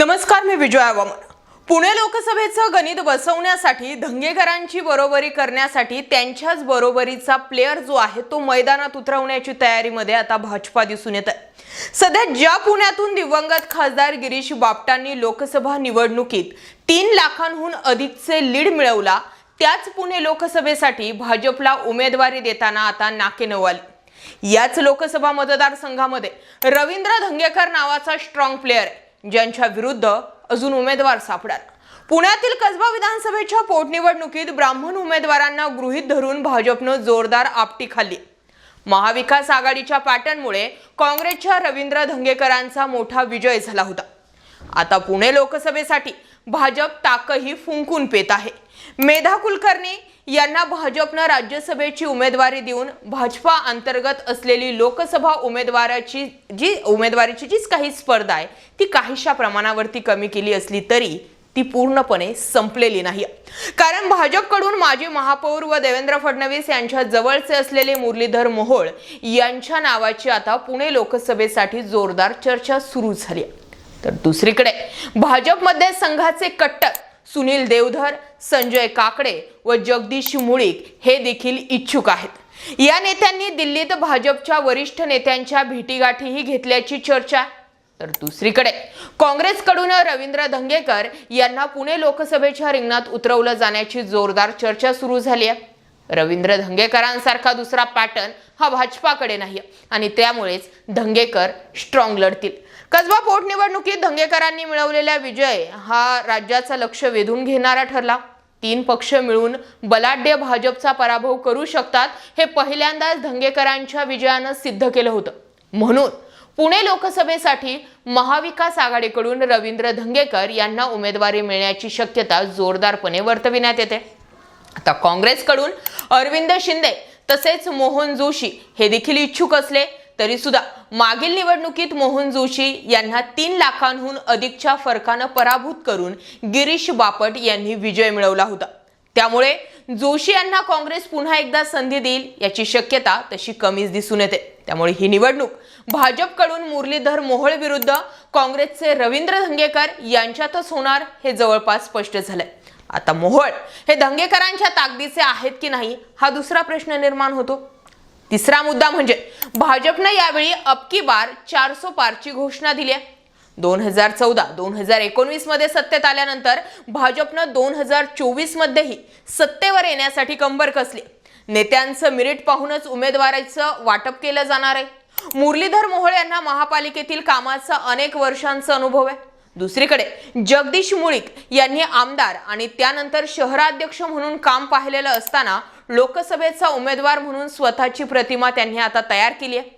नमस्कार मी विजया वामन पुणे लोकसभेचं गणित बसवण्यासाठी धंगेकरांची बरोबरी करण्यासाठी त्यांच्याच बरोबरीचा प्लेअर जो आहे तो मैदानात उतरवण्याची तयारीमध्ये आता भाजपा दिसून येत आहे सध्या ज्या पुण्यातून दिवंगत खासदार गिरीश बापटांनी लोकसभा निवडणुकीत तीन लाखांहून अधिकचे लीड मिळवला त्याच पुणे लोकसभेसाठी भाजपला उमेदवारी देताना आता नाके नवाली. याच लोकसभा मतदारसंघामध्ये रवींद्र धंगेकर नावाचा स्ट्रॉंग प्लेअर आहे. ज्यांच्या विरुद्ध अजून उमेदवार सापडाल पुण्यातील कसबा विधानसभेच्या पोटनिवडणुकीत ब्राह्मण उमेदवारांना गृहीत धरून भाजपनं जोरदार आपटी खाल्ली. महाविकास आघाडीच्या पॅटर्नमुळे काँग्रेसच्या रवींद्र धंगेकरांचा मोठा विजय झाला होता. आता पुणे लोकसभेसाठी भाजप ताकही फुंकून पेत आहे मेधा कुलकर्णी यांना भाजपनं राज्यसभेची उमेदवारी देऊन भाजपा अंतर्गत असलेली लोकसभा उमेदवाराची जी उमेदवारीची जीच काही स्पर्धा आहे ती काहीशा प्रमाणावरती कमी केली असली तरी ती पूर्णपणे संपलेली नाही कारण भाजपकडून माजी महापौर व देवेंद्र फडणवीस यांच्या जवळचे असलेले मुरलीधर मोहोळ यांच्या नावाची आता पुणे लोकसभेसाठी जोरदार चर्चा सुरू झाली आहे. तर दुसरीकडे भाजपमध्ये संघाचे कट्टर सुनील देवधर संजय काकडे व जगदीश मुळीक हे देखील इच्छुक आहेत. या नेत्यांनी दिल्लीत भाजपच्या वरिष्ठ नेत्यांच्या भेटीगाठीही घेतल्याची चर्चा. तर दुसरीकडे काँग्रेसकडून रवींद्र धंगेकर यांना पुणे लोकसभेच्या रिंगणात उतरवलं जाण्याची जोरदार चर्चा सुरू झाली आहे. रवींद्र धंगेकरांसारखा दुसरा पॅटर्न हा भाजपाकडे नाही आणि त्यामुळेच धंगेकर स्ट्रॉंग लढतील. कसबा पोटनिवडणुकीत धंगेकरांनी मिळवलेला विजय हा राज्याचं लक्ष वेधून घेणारा ठरला. तीन पक्ष मिळून बलाढ्य भाजपचा पराभव करू शकतात हे पहिल्यांदाच धंगेकरांच्या विजयानं सिद्ध केलं होतं. म्हणून पुणे लोकसभेसाठी महाविकास आघाडीकडून रवींद्र धंगेकर यांना उमेदवारी मिळण्याची शक्यता जोरदारपणे वर्तविण्यात येते. आता काँग्रेसकडून अरविंद शिंदे तसेच मोहन जोशी हे देखील इच्छुक असले तरी सुद्धा मागील निवडणुकीत मोहन जोशी यांना तीन लाखांहून अधिकच्या फरकानं पराभूत करून गिरीश बापट यांनी विजय मिळवला होता. त्यामुळे जोशी यांना काँग्रेस पुन्हा एकदा संधी देईल याची शक्यता तशी कमीच दिसून येते. त्यामुळे ही निवडणूक भाजपकडून मुरलीधर मोहोळ विरुद्ध काँग्रेसचे रवींद्र धंगेकर यांच्यातच होणार हे जवळपास स्पष्ट झालंय. आता मोहोळ. हे दंगेकरांच्या ताकदीचे आहेत की नाही हा दुसरा प्रश्न निर्माण होतो. तिसरा मुद्दा म्हणजे भाजपनं यावेळी अबकी बार चारसो पारची घोषणा दिली आहे. दोन हजार चौदा दोन हजार एकोणवीसमध्ये सत्तेत आल्यानंतर भाजपनं दोन हजार चोवीस मध्येही सत्तेवर येण्यासाठी कंबर कसली. नेत्यांचं मिरिट पाहूनच उमेदवाराचं वाटप केलं जाणार आहे. मुरलीधर मोहोळ यांना महापालिकेतील कामाचा अनेक वर्षांचा अनुभव आहे. दुसरीकडे जगदीश मुळीक यांनी आमदार आणि त्यानंतर शहराध्यक्ष म्हणून काम पाहिलेलं असताना लोकसभेचा उमेदवार म्हणून स्वतःची प्रतिमा त्यांनी आता तयार केली आहे.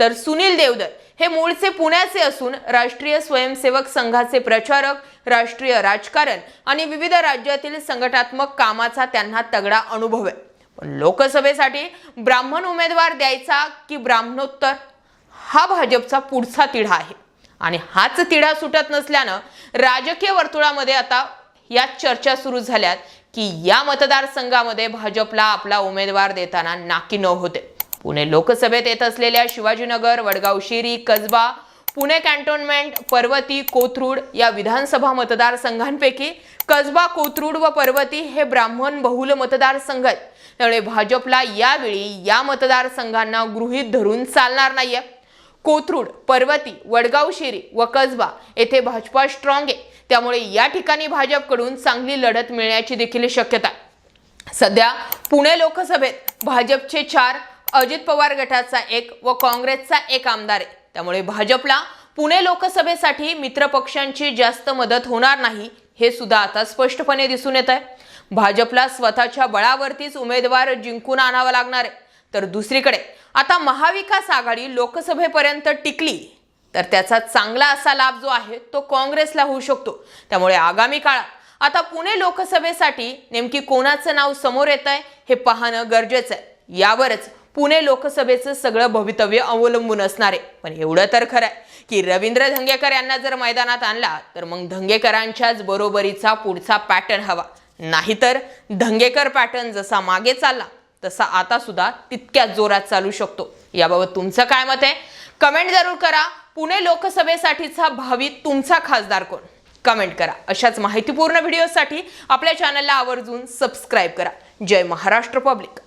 तर सुनील देवधर हे मूळचे पुण्याचे असून राष्ट्रीय स्वयंसेवक संघाचे प्रचारक राष्ट्रीय राजकारण आणि विविध राज्यातील संघटनात्मक कामाचा त्यांना तगडा अनुभव आहे. पण लोकसभेसाठी ब्राह्मण उमेदवार द्यायचा की ब्राह्मणोत्तर? हा भाजपचा पुढचा तिढा आहे. आणि हाच तिढा सुटत नसल्यानं राजकीय वर्तुळामध्ये आता या चर्चा सुरू झाल्यात की या मतदारसंघामध्ये भाजपला आपला उमेदवार देताना नाकी न होते. पुणे लोकसभेत येत असलेल्या शिवाजीनगर वडगाव शिरी कसबा पुणे कॅन्टोन्मेंट पर्वती कोथरूड या विधानसभा मतदारसंघांपैकी कसबा कोथरूड व पर्वती हे ब्राह्मण बहुल मतदारसंघ आहेत. त्यामुळे भाजपला यावेळी या मतदारसंघांना गृहीत धरून चालणार नाहीये. कोथरूड पर्वती वडगाव शिरी व कसबा येथे भाजपा स्ट्रॉंग आहे. त्यामुळे या ठिकाणी भाजपकडून चांगली लढत मिळण्याची देखील शक्यता आहे. सध्या पुणे लोकसभेत भाजपचे चार अजित पवार गटाचा एक व काँग्रेसचा एक आमदार आहे. त्यामुळे भाजपला पुणे लोकसभेसाठी मित्रपक्षांची जास्त मदत होणार नाही हे सुद्धा आता स्पष्टपणे दिसून येत आहे. भाजपला स्वतःच्या बळावरतीच उमेदवार जिंकून आणावा लागणार आहे. तर दुसरीकडे आता महाविकास आघाडी लोकसभेपर्यंत टिकली तर त्याचा चांगला असा लाभ जो आहे तो काँग्रेसला होऊ शकतो. त्यामुळे आगामी काळात आता पुणे लोकसभेसाठी नेमकी कोणाचं नाव समोर येत आहे हे पाहणं गरजेचं आहे. यावरच पुणे लोकसभेचं सगळं भवितव्य अवलंबून असणार आहे. पण एवढं तर खरं आहे की रवींद्र धंगेकर यांना जर मैदानात आणला तर मग धंगेकरांच्याच बरोबरीचा पुढचा पॅटर्न हवा. नाहीतर धंगेकर पॅटर्न जसा मागे चालला तसा आता सुद्धा तितक्याच जोरात चालू शकतो. याबाबत तुमचं काय मत आहे? कमेंट जरूर करा. पुणे लोकसभेसाठीचा भावी तुमचा खासदार कोण? कमेंट करा. अशाच माहितीपूर्ण व्हिडिओसाठी आपल्या चॅनलला आवर्जून सबस्क्राईब करा. जय महाराष्ट्र पब्लिक